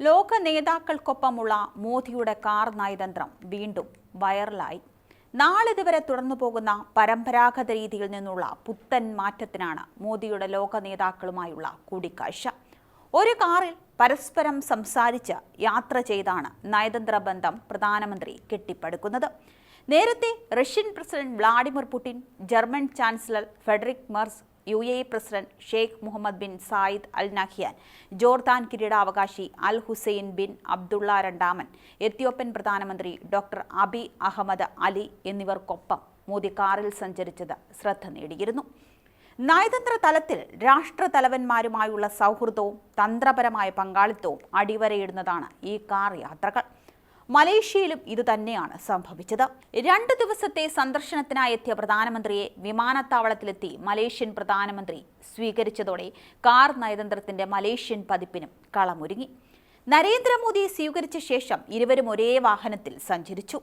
ലോക നേതാക്കൾക്കൊപ്പമുള്ള മോദിയുടെ കാർ നയതന്ത്രം വീണ്ടും വൈറലായി. നാളിതുവരെ തുടർന്നു പോകുന്ന പരമ്പരാഗത രീതിയിൽ നിന്നുള്ള പുത്തൻ മാറ്റത്തിനാണ് മോദിയുടെ ലോക നേതാക്കളുമായുള്ള കൂടിക്കാഴ്ച. ഒരു കാറിൽ പരസ്പരം സംസാരിച്ച് യാത്ര ചെയ്താണ് നയതന്ത്ര ബന്ധം പ്രധാനമന്ത്രി കെട്ടിപ്പടുക്കുന്നത്. നേരത്തെ Russian president Vladimir Putin German chancellor Friedrich Merz U A president Sheikh Mohammed bin Zayed Al Nahyan Jordan കിരീടാവകാശി അൽ ഹുസൈൻ ബിൻ അബ്ദുള്ള രണ്ടാമൻ എത്യോപ്യൻ പ്രധാനമന്ത്രി ഡോക്ടർ അബി അഹമ്മദ് അലി എന്നിവർക്കൊപ്പം മോദി കാറിൽ സഞ്ചരിച്ചത് ശ്രദ്ധ നേടിയിരുന്നു. നയതന്ത്ര തലത്തിൽ രാഷ്ട്രതലവന്മാരുമായുള്ള സൗഹൃദവും തന്ത്രപരമായ പങ്കാളിത്തവും അടിവരയിടുന്നതാണ് ഈ കാർ യാത്രകൾ. മലേഷ്യയിലും ഇതുതന്നെയാണ് സംഭവിച്ചത്. രണ്ട് ദിവസത്തെ സന്ദർശനത്തിനായി എത്തിയ പ്രധാനമന്ത്രിയെ വിമാനത്താവളത്തിലെത്തി മലേഷ്യൻ പ്രധാനമന്ത്രി സ്വീകരിച്ചതോടെ കാർ നയതന്ത്രത്തിന്റെ മലേഷ്യൻ പതിപ്പിനും കളമൊരുങ്ങി. നരേന്ദ്രമോദിയെ സ്വീകരിച്ച ശേഷം ഇരുവരും ഒരേ വാഹനത്തിൽ സഞ്ചരിച്ചു.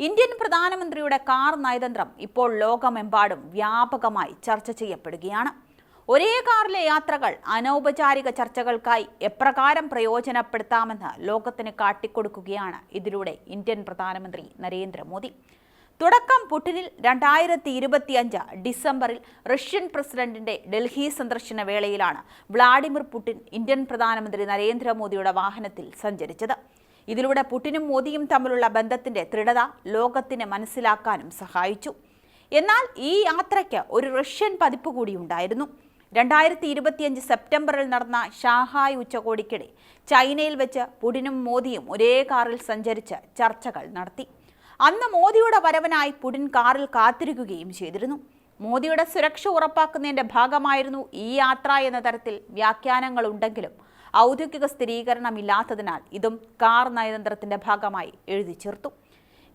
ഇന്ത്യൻ പ്രധാനമന്ത്രിയുടെ കാർ നയതന്ത്രം ഇപ്പോൾ ലോകമെമ്പാടും വ്യാപകമായി ചർച്ച ചെയ്യപ്പെടുകയാണ്. ഒരേ കാറിലെ യാത്രകൾ അനൗപചാരിക ചർച്ചകൾക്കായി എപ്രകാരം പ്രയോജനപ്പെടുത്താമെന്ന് ലോകത്തിന് കാട്ടിക്കൊടുക്കുകയാണ് ഇതിലൂടെ ഇന്ത്യൻ പ്രധാനമന്ത്രി നരേന്ദ്രമോദി. തുടക്കം പുടിനിൽ രണ്ടായിരത്തി ഇരുപത്തിയഞ്ച് ഡിസംബറിൽ റഷ്യൻ പ്രസിഡന്റിന്റെ ഡൽഹി സന്ദർശന വേളയിലാണ് വ്ളാഡിമിർ പുടിൻ ഇന്ത്യൻ പ്രധാനമന്ത്രി നരേന്ദ്രമോദിയുടെ വാഹനത്തിൽ സഞ്ചരിച്ചത്. ഇതിലൂടെ പുടിനും മോദിയും തമ്മിലുള്ള ബന്ധത്തിന്റെ ദൃഢത ലോകത്തിന് മനസ്സിലാക്കാനും സഹായിച്ചു. എന്നാൽ ഈ യാത്രയ്ക്ക് ഒരു റഷ്യൻ പതിപ്പ് കൂടി ഉണ്ടായിരുന്നു. രണ്ടായിരത്തി ഇരുപത്തിയഞ്ച് സെപ്റ്റംബറിൽ നടന്ന ഷാഹായ് ഉച്ചകോടിക്കിടെ ചൈനയിൽ വെച്ച് പുടിനും മോദിയും ഒരേ കാറിൽ സഞ്ചരിച്ച് ചർച്ചകൾ നടത്തി. അന്ന് മോദിയുടെ വരവനായി പുടിൻ കാറിൽ കാത്തിരിക്കുകയും ചെയ്തിരുന്നു. മോദിയുടെ സുരക്ഷ ഉറപ്പാക്കുന്നതിന്റെ ഭാഗമായിരുന്നു ഈ യാത്ര എന്ന തരത്തിൽ വ്യാഖ്യാനങ്ങളുണ്ടെങ്കിലും ഔദ്യോഗിക സ്ഥിരീകരണമില്ലാത്തതിനാൽ ഇതും കാർ നയതന്ത്രത്തിന്റെ ഭാഗമായി എഴുതി ചേർത്തു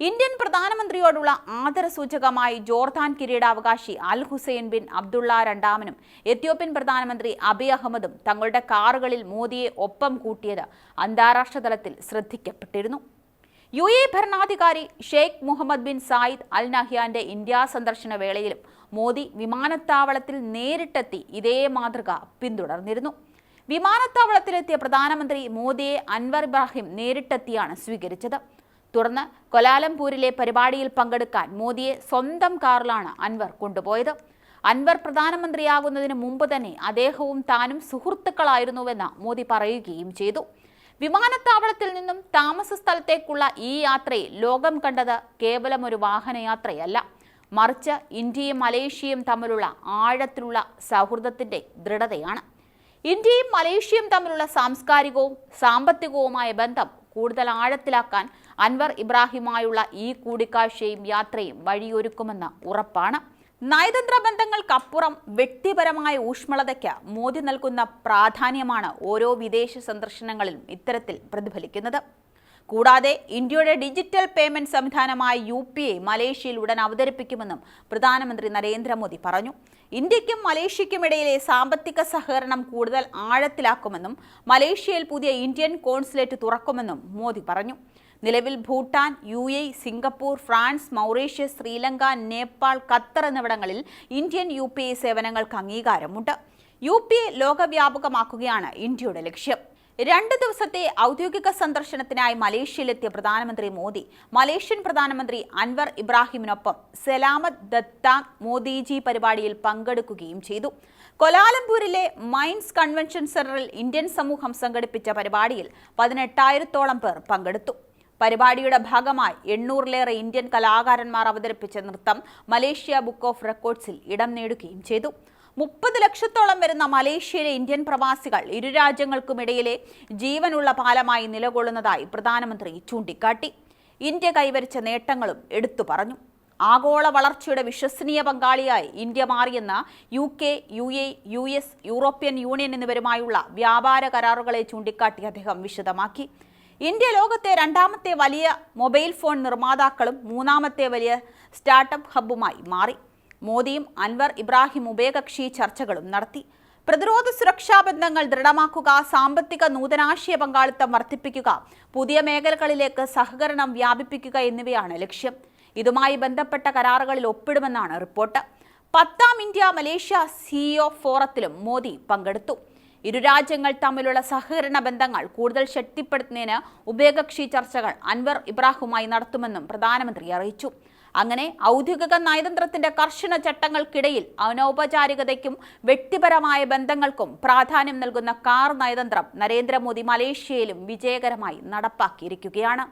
ഇന്ത്യൻ പ്രധാനമന്ത്രിയോടുള്ള ആദരസൂചകമായി ജോർദാൻ കിരീടാവകാശി അൽ ഹുസൈൻ ബിൻ അബ്ദുള്ള രണ്ടാമനും എത്യോപ്യൻ പ്രധാനമന്ത്രി അബി അഹമ്മദും തങ്ങളുടെ കാറുകളിൽ മോദിയെ ഒപ്പം കൂട്ടിയത് അന്താരാഷ്ട്ര തലത്തിൽ ശ്രദ്ധിക്കപ്പെട്ടിരുന്നു. യു എ ഭരണാധികാരി Sheikh Mohammed bin Zayed Al നഹ്യാന്റെ India സന്ദർശന വേളയിലും മോദി വിമാനത്താവളത്തിൽ നേരിട്ടെത്തി ഇതേ മാതൃക പിന്തുടർന്നിരുന്നു. വിമാനത്താവളത്തിലെത്തിയ പ്രധാനമന്ത്രി മോദിയെ അൻവർ ഇബ്രാഹിം നേരിട്ടെത്തിയാണ് സ്വീകരിച്ചത്. തുടർന്ന് കൊലാലംപൂരിലെ പരിപാടിയിൽ പങ്കെടുക്കാൻ മോദിയെ സ്വന്തം കാറിലാണ് അൻവർ കൊണ്ടുപോയത്. അൻവർ പ്രധാനമന്ത്രിയാകുന്നതിന് മുമ്പ് തന്നെ അദ്ദേഹവും താനും സുഹൃത്തുക്കളായിരുന്നുവെന്ന് മോദി പറയുകയും ചെയ്തു. വിമാനത്താവളത്തിൽ നിന്നും താമസ സ്ഥലത്തേക്കുള്ള ഈ യാത്രയിൽ ലോകം കണ്ടത് കേവലം ഒരു വാഹനയാത്രയല്ല മറിച്ച് ഇന്ത്യയും മലേഷ്യയും തമ്മിലുള്ള ആഴത്തിലുള്ള സൗഹൃദത്തിന്റെ ദൃഢതയാണ്. ഇന്ത്യയും മലേഷ്യയും തമ്മിലുള്ള സാംസ്കാരികവും സാമ്പത്തികവുമായ ബന്ധം കൂടുതൽ ആഴത്തിലാക്കാൻ അൻവർ ഇബ്രാഹിമായുള്ള ഈ കൂടിക്കാഴ്ചയും യാത്രയും വഴിയൊരുക്കുമെന്ന് ഉറപ്പാണ്. നയതന്ത്ര ബന്ധങ്ങൾക്കപ്പുറം വ്യക്തിപരമായ ഊഷ്മളതയ്ക്ക് മോദി നൽകുന്ന പ്രാധാന്യമാണ് ഓരോ വിദേശ സന്ദർശനങ്ങളിലും ഇത്തരത്തിൽ പ്രതിഫലിക്കുന്നത്. കൂടാതെ ഇന്ത്യയുടെ ഡിജിറ്റൽ പേയ്മെന്റ് സംവിധാനമായ യു പി ഐ മലേഷ്യയിൽ ഉടൻ അവതരിപ്പിക്കുമെന്നും പ്രധാനമന്ത്രി നരേന്ദ്രമോദി പറഞ്ഞു. ഇന്ത്യക്കും മലേഷ്യയ്ക്കും ഇടയിലെ സാമ്പത്തിക സഹകരണം കൂടുതൽ ആഴത്തിലാക്കുമെന്നും മലേഷ്യയിൽ പുതിയ ഇന്ത്യൻ കോൺസുലേറ്റ് തുറക്കുമെന്നും മോദി പറഞ്ഞു. നിലവിൽ Bhutan U A Singapore France Mauritius Sri Lanka Nepal Qatar എന്നിവിടങ്ങളിൽ ഇന്ത്യൻ യു പി ഐ സേവനങ്ങൾക്ക് അംഗീകാരമുണ്ട്. യു പി ഐ ലോകവ്യാപകമാക്കുകയാണ് ഇന്ത്യയുടെ ലക്ഷ്യം. രണ്ട് ദിവസത്തെ ഔദ്യോഗിക സന്ദർശനത്തിനായി മലേഷ്യയിലെത്തിയ പ്രധാനമന്ത്രി മോദി മലേഷ്യൻ പ്രധാനമന്ത്രി അൻവർ ഇബ്രാഹിമിനൊപ്പം സലാമത് ദത്താങ് മോദിജി പരിപാടിയിൽ പങ്കെടുക്കുകയും ചെയ്തു. കൊലാലംപൂരിലെ മൈൻസ് കൺവെൻഷൻ സെന്ററിൽ ഇന്ത്യൻ സമൂഹം സംഘടിപ്പിച്ച പരിപാടിയിൽ പതിനെട്ടായിരത്തോളം പേർ പങ്കെടുത്തു. പരിപാടിയുടെ ഭാഗമായി എണ്ണൂറിലേറെ ഇന്ത്യൻ കലാകാരന്മാർ അവതരിപ്പിച്ച നൃത്തം മലേഷ്യ ബുക്ക് ഓഫ് റെക്കോർഡ്സിൽ ഇടം നേടുകയും ചെയ്തു. മുപ്പത് ലക്ഷത്തോളം വരുന്ന മലേഷ്യയിലെ ഇന്ത്യൻ പ്രവാസികൾ ഇരു രാജ്യങ്ങൾക്കുമിടയിലെ ജീവനുള്ള പാലമായി നിലകൊള്ളുന്നതായി പ്രധാനമന്ത്രി ചൂണ്ടിക്കാട്ടി. ഇന്ത്യ കൈവരിച്ച നേട്ടങ്ങളും എടുത്തു പറഞ്ഞു. ആഗോള വളർച്ചയുടെ വിശ്വസനീയ പങ്കാളിയായി India മാറിയെന്ന U K U A U S European Union എന്നിവരുമായുള്ള വ്യാപാര കരാറുകളെ ചൂണ്ടിക്കാട്ടി അദ്ദേഹം വിശദമാക്കി. ഇന്ത്യ ലോകത്തെ രണ്ടാമത്തെ വലിയ മൊബൈൽ ഫോൺ നിർമ്മാതാക്കളും മൂന്നാമത്തെ വലിയ സ്റ്റാർട്ടപ്പ് ഹബ്ബുമായി മാറി. മോദിയും അൻവർ ഇബ്രാഹിം ഉഭയകക്ഷി ചർച്ചകളും നടത്തി. പ്രതിരോധ സുരക്ഷാ ബന്ധങ്ങൾ ദൃഢമാക്കുക സാമ്പത്തിക നൂതനാശയ പങ്കാളിത്തം വർദ്ധിപ്പിക്കുക പുതിയ മേഖലകളിലേക്ക് സഹകരണം വ്യാപിപ്പിക്കുക എന്നിവയാണ് ലക്ഷ്യം. ഇതുമായി ബന്ധപ്പെട്ട കരാറുകളിൽ ഒപ്പിടുമെന്നാണ് റിപ്പോർട്ട്. പത്താം ഇന്ത്യ മലേഷ്യ സിഇഒ ഫോറത്തിലും മോദി പങ്കെടുത്തു. ഇരു രാജ്യങ്ങൾ തമ്മിലുള്ള സഹകരണ ബന്ധങ്ങൾ കൂടുതൽ ശക്തിപ്പെടുത്തുന്നതിന് ഉഭയകക്ഷി ചർച്ചകൾ അൻവർ ഇബ്രാഹിമുമായി നടത്തുമെന്നും പ്രധാനമന്ത്രി അറിയിച്ചു. അങ്ങനെ ഔദ്യോഗിക നയതന്ത്രത്തിന്റെ കർശന ചട്ടങ്ങൾക്കിടയിൽ അനൗപചാരികതയ്ക്കും വ്യക്തിപരമായ ബന്ധങ്ങൾക്കും പ്രാധാന്യം നൽകുന്ന കാർ നയതന്ത്രം നരേന്ദ്രമോദി മലേഷ്യയിലും വിജയകരമായി നടപ്പാക്കിയിരിക്കുകയാണ്.